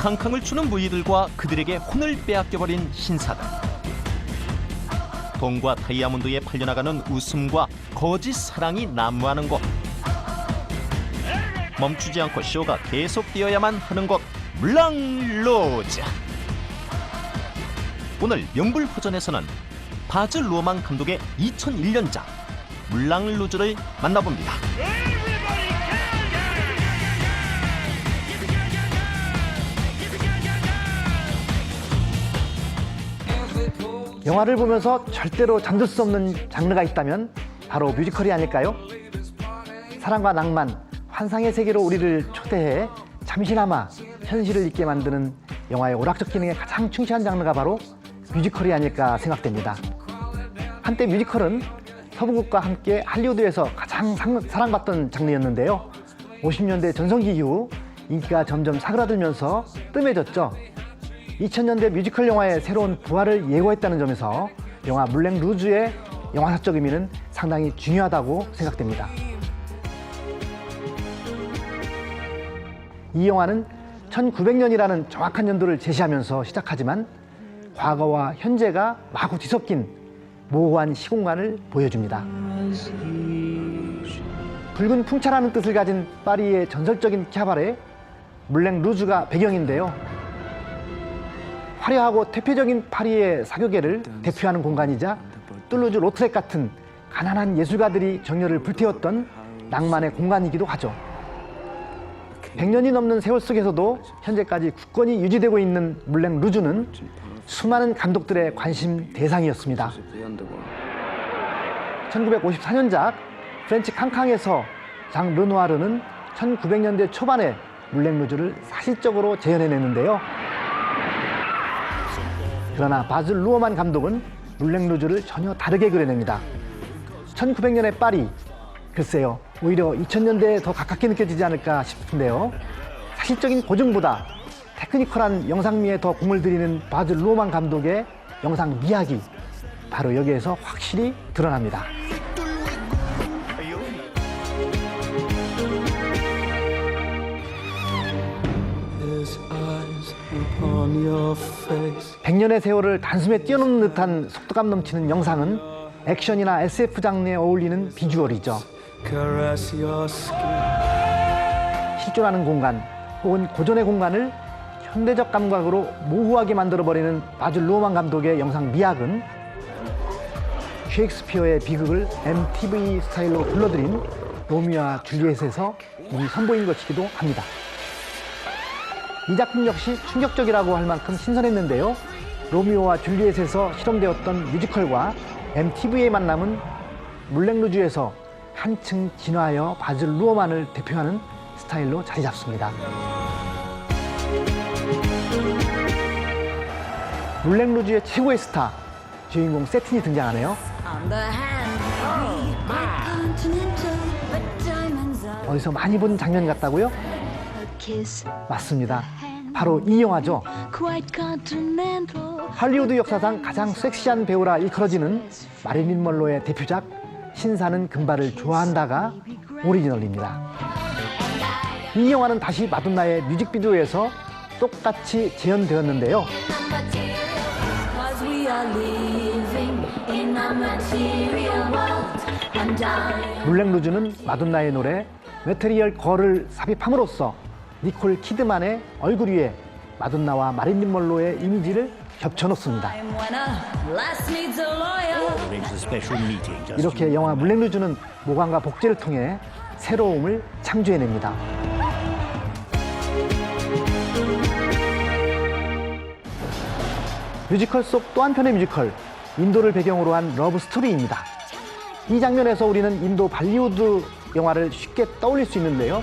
캉캉을 추는 무희들과 그들에게 혼을 빼앗겨버린 신사들. 돈과 다이아몬드에 팔려나가는 웃음과 거짓 사랑이 난무하는 곳. 멈추지 않고 쇼가 계속되어야만 하는 곳 물랑로즈. 오늘 명불허전에서는 바즈 루어만 감독의 2001년작 물랑루즈를 만나봅니다. 영화를 보면서 절대로 잠들 수 없는 장르가 있다면 바로 뮤지컬이 아닐까요? 사랑과 낭만, 환상의 세계로 우리를 초대해 잠시나마 현실을 잊게 만드는 영화의 오락적 기능에 가장 충실한 장르가 바로 뮤지컬이 아닐까 생각됩니다. 한때 뮤지컬은 서부국과 함께 할리우드에서 가장 상- 사랑받던 장르였는데요. 50년대 전성기 이후 인기가 점점 사그라들면서 뜸해졌죠. 2000년대 뮤지컬 영화의 새로운 부활을 예고했다는 점에서 영화 물랭 루즈의 영화사적 의미는 상당히 중요하다고 생각됩니다. 이 영화는 1900년이라는 정확한 연도를 제시하면서 시작하지만 과거와 현재가 마구 뒤섞인 모호한 시공간을 보여줍니다. 붉은 풍차라는 뜻을 가진 파리의 전설적인 캬바레 물랭 루즈가 배경인데요. 화려하고 대표적인 파리의 사교계를 대표하는 공간이자 툴루즈 로트렉 같은 가난한 예술가들이 정열을 불태웠던 낭만의 공간이기도 하죠. 100년이 넘는 세월 속에서도 현재까지 굳건히 유지되고 있는 물랭 루즈는 수많은 감독들의 관심 대상이었습니다. 1954년작 프렌치 캉캉에서 장 르누아르는 1900년대 초반에 물랭 루즈를 사실적으로 재현해냈는데요. 그러나 바즐 루어만 감독은 물랭 루즈를 전혀 다르게 그려냅니다. 1900년의 파리, 글쎄요, 오히려 2000년대에 더 가깝게 느껴지지 않을까 싶은데요. 사실적인 고증보다 테크니컬한 영상미에 더 공을 들이는 바즐 루어만 감독의 영상 미학이 바로 여기에서 확실히 드러납니다. 100년의 세월을 단숨에 뛰어넘는 듯한 속도감 넘치는 영상은 액션이나 SF 장르에 어울리는 비주얼이죠. 실존하는 공간 혹은 고전의 공간을 현대적 감각으로 모호하게 만들어버리는 바즐 루어만 감독의 영상 미학은 셰익스피어의 비극을 MTV 스타일로 불러들인 로미오와 줄리엣에서 이미 선보인 것이기도 합니다. 이 작품 역시 충격적이라고 할 만큼 신선했는데요. 로미오와 줄리엣에서 실험되었던 뮤지컬과 MTV의 만남은 물랭루즈에서 한층 진화하여 바즐 루어만을 대표하는 스타일로 자리 잡습니다. 물랭루즈의 최고의 스타, 주인공 세틴이 등장하네요. Are 어디서 많이 본 장면 같다고요? 맞습니다. 바로 이 영화죠. 할리우드 역사상 가장 섹시한 배우라 일컬어지는 마릴린 먼로의 대표작 신사는 금발을 좋아한다가 오리지널입니다. 이 영화는 다시 마돈나의 뮤직비디오에서 똑같이 재현되었는데요. 물랭루즈는 마돈나의 노래 메테리얼 걸을 삽입함으로써 니콜 키드만의 얼굴 위에 마돈나와 마릴린 먼로의 이미지를 겹쳐놓습니다. 이렇게 영화 물랭루즈는 모관과 복제를 통해 새로움을 창조해냅니다. 뮤지컬 속 또 한편의 뮤지컬, 인도를 배경으로 한 러브 스토리입니다. 이 장면에서 우리는 인도 발리우드 영화를 쉽게 떠올릴 수 있는데요.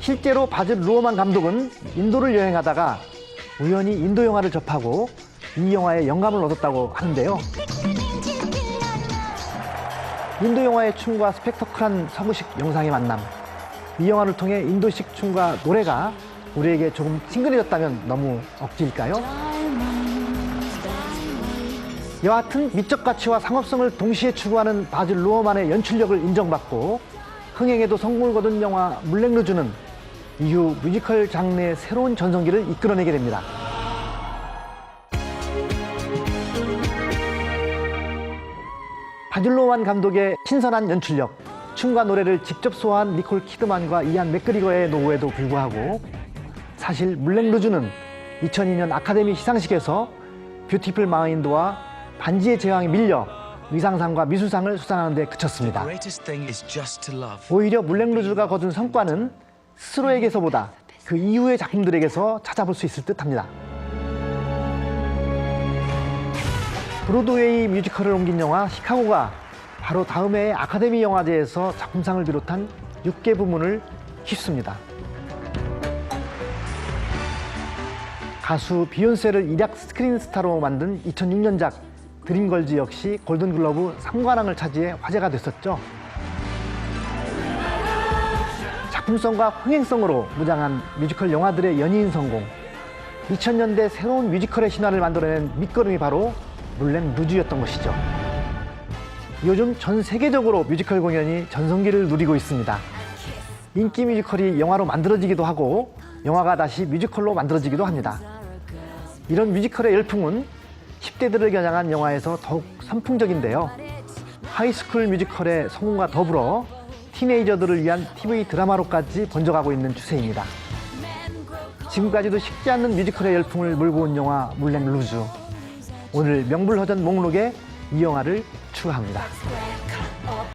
실제로 바즐 루어만 감독은 인도를 여행하다가 우연히 인도 영화를 접하고 이 영화에 영감을 얻었다고 하는데요. 인도 영화의 춤과 스펙터클한 서구식 영상의 만남. 이 영화를 통해 인도식 춤과 노래가 우리에게 조금 친근해졌다면 너무 억지일까요? 여하튼 미적 가치와 상업성을 동시에 추구하는 바즐 루어만의 연출력을 인정받고 흥행에도 성공을 거둔 영화 물랭루즈는 이후 뮤지컬 장르의 새로운 전성기를 이끌어내게 됩니다. 바질로만 감독의 신선한 연출력, 춤과 노래를 직접 소화한 니콜 키드만과 이안 맥그리거의 노후에도 불구하고 사실 물랭 루즈는 2002년 아카데미 시상식에서 뷰티풀 마인드와 반지의 제왕에 밀려 위상상과 미술상을 수상하는 데 그쳤습니다. 오히려 물랭 루즈가 거둔 성과는 스스로에게서보다 그 이후의 작품들에게서 찾아볼 수 있을 듯합니다. 브로드웨이 뮤지컬을 옮긴 영화 시카고가 바로 다음 해의 아카데미 영화제에서 작품상을 비롯한 6개 부문을 휩습니다. 가수 비욘세를 일약 스크린 스타로 만든 2006년작 드림걸즈 역시 골든글러브 3관왕을 차지해 화제가 됐었죠. 작품성과 흥행성으로 무장한 뮤지컬 영화들의 연예인 성공. 2000년대 새로운 뮤지컬의 신화를 만들어낸 밑거름이 바로 물랭 루즈였던 것이죠. 요즘 전 세계적으로 뮤지컬 공연이 전성기를 누리고 있습니다. 인기 뮤지컬이 영화로 만들어지기도 하고 영화가 다시 뮤지컬로 만들어지기도 합니다. 이런 뮤지컬의 열풍은 10대들을 겨냥한 영화에서 더욱 선풍적인데요. 하이스쿨 뮤지컬의 성공과 더불어 티네이저들을 위한 TV 드라마로까지 번져가고 있는 추세입니다. 지금까지도 식지 않는 뮤지컬의 열풍을 몰고 온 영화 물랭 루즈. 오늘 명불허전 목록에 이 영화를 추가합니다.